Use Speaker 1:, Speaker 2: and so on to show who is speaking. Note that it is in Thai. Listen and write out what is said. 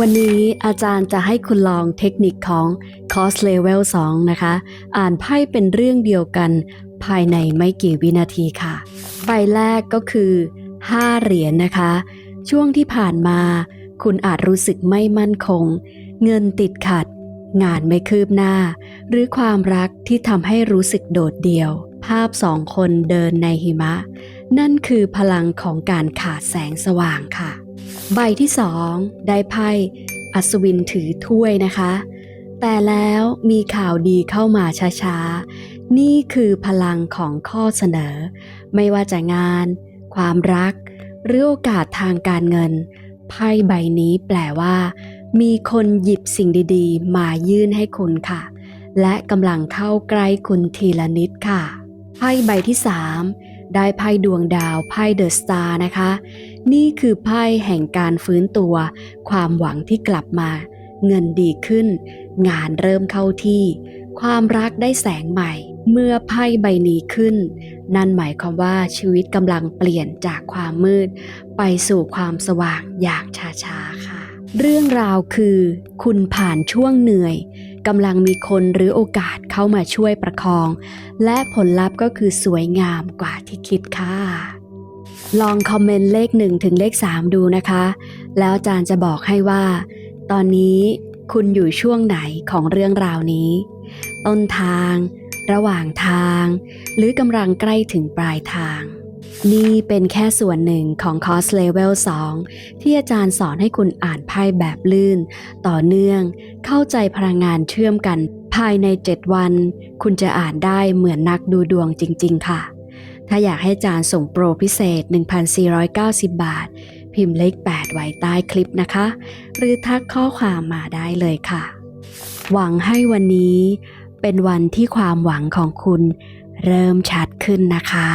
Speaker 1: วันนี้อาจารย์จะให้คุณลองเทคนิคของ Cost Level 2 นะคะ อ่านไพ่เป็นเรื่องเดียวกันภายในไม่กี่วินาทีค่ะ ใบแรกก็คือ 5 เหรียญนนะคะ ช่วงที่ผ่านมา คุณอาจรู้สึกไม่มั่นคง เงินติดขัด งานไม่คืบหน้า หรือความรักที่ทำให้รู้สึกโดดเดี่ยว ภาพสองคนเดินในหิมะ นั่นคือพลังของการขาดแสงสว่างค่ะ ใบที่สองได้ไพ่อัศวินถือถ้วยนะคะ แต่แล้วมีข่าวดีเข้ามาช้าๆ นี่คือพลังของข้อเสนอ ไม่ว่าจะงาน ความรัก หรือโอกาสทางการเงิน ไพ่ใบนี้แปลว่า มีคนหยิบสิ่งดีๆ มายื่นให้คุณค่ะและกำลังเข้าใกล้คุณทีละนิดค่ะ ไพ่ใบที่ 3 ได้ไพ่ดวงดาวไพ่เดอะสตาร์นะคะ นี่คือไพ่แห่งการฟื้นตัว ความหวังที่กลับมา เงินดีขึ้น งานเริ่มเข้าที่ ความรักได้แสงใหม่ เมื่อไพ่ใบนี้ขึ้น นั่นหมายความว่าชีวิตกำลังเปลี่ยนจากความมืด ไปสู่ความสว่างอย่างช้าๆค่ะ เรื่องราวคือ คุณผ่านช่วงเหนื่อย กำลังมีคนหรือโอกาสเข้ามาช่วยประคอง และผลลัพธ์ก็คือสวยงามกว่าที่คิดค่ะ ลองคอมเมนต์เลข 1 ถึงเลข 3 ดูนะคะ แล้วอาจารย์จะบอกให้ว่า ตอนนี้คุณอยู่ช่วงไหนของเรื่องราวนี้ ต้นทาง ระหว่างทาง หรือกำลังใกล้ถึงปลายทาง นี่เป็นแค่ส่วนหนึ่งของคอร์สเลเวล 2 ที่อาจารย์สอนให้คุณอ่านไพ่แบบลื่น ต่อเนื่อง เข้าใจพลังงานเชื่อมกัน ภายใน 7 วัน คุณจะอ่านได้เหมือนนักดูดวงจริง ๆ ค่ะ ถ้าอยากให้อาจารย์ส่งโปรพิเศษ 1,490 บาท พิมพ์เลข 8 ไว้ใต้คลิปนะคะ หรือทักข้อความมาได้เลยค่ะ หวังให้วันนี้ เป็นวันที่ความหวังของคุณ เริ่มชัดขึ้นนะคะ